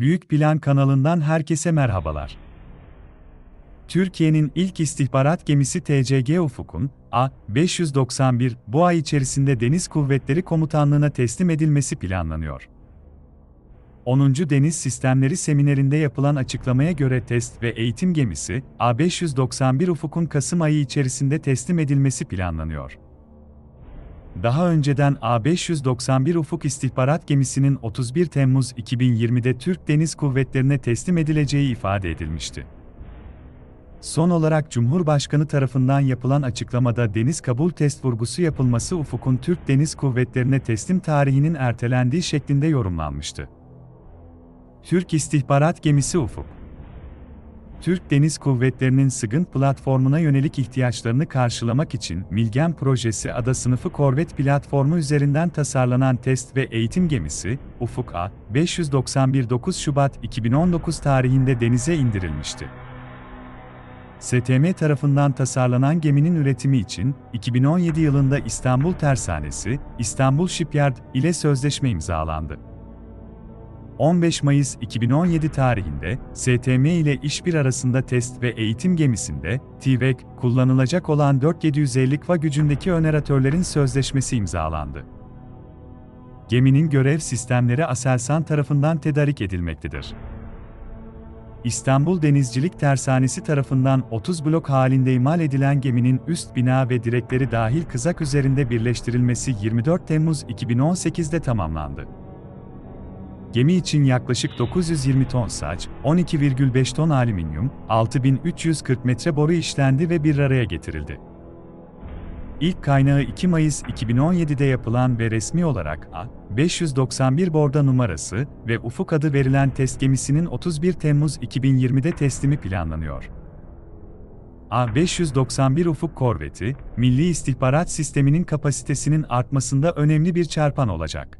Büyük Plan kanalından herkese merhabalar. Türkiye'nin ilk istihbarat gemisi TCG Ufuk'un A-591 bu ay içerisinde Deniz Kuvvetleri Komutanlığı'na teslim edilmesi planlanıyor. 10. Deniz Sistemleri Seminerinde yapılan açıklamaya göre test ve eğitim gemisi A-591 Ufuk'un Kasım ayı içerisinde teslim edilmesi planlanıyor. Daha önceden A591 Ufuk İstihbarat Gemisi'nin 31 Temmuz 2020'de Türk Deniz Kuvvetlerine teslim edileceği ifade edilmişti. Son olarak Cumhurbaşkanı tarafından yapılan açıklamada deniz kabul test vurgusu yapılması Ufuk'un Türk Deniz Kuvvetlerine teslim tarihinin ertelendiği şeklinde yorumlanmıştı. Türk İstihbarat Gemisi Ufuk Türk Deniz Kuvvetleri'nin Sıgın platformuna yönelik ihtiyaçlarını karşılamak için Milgem Projesi ada sınıfı korvet platformu üzerinden tasarlanan test ve eğitim gemisi, Ufuk A, 591 9 Şubat 2019 tarihinde denize indirilmişti. STM tarafından tasarlanan geminin üretimi için 2017 yılında İstanbul Tersanesi, İstanbul Shipyard ile sözleşme imzalandı. 15 Mayıs 2017 tarihinde STM ile İşbir arasında test ve eğitim gemisinde TİVEK kullanılacak olan 4750 kva gücündeki öneratörlerin sözleşmesi imzalandı. Geminin görev sistemleri Aselsan tarafından tedarik edilmektedir. İstanbul Denizcilik Tersanesi tarafından 30 blok halinde imal edilen geminin üst bina ve direkleri dahil kızak üzerinde birleştirilmesi 24 Temmuz 2018'de tamamlandı. Gemi için yaklaşık 920 ton saç, 12,5 ton alüminyum, 6340 metre boru işlendi ve bir araya getirildi. İlk kaynağı 2 Mayıs 2017'de yapılan ve resmi olarak A591 borda numarası ve Ufuk adı verilen test gemisinin 31 Temmuz 2020'de teslimi planlanıyor. A591 Ufuk korveti, Milli İstihbarat Sistemi'nin kapasitesinin artmasında önemli bir çarpan olacak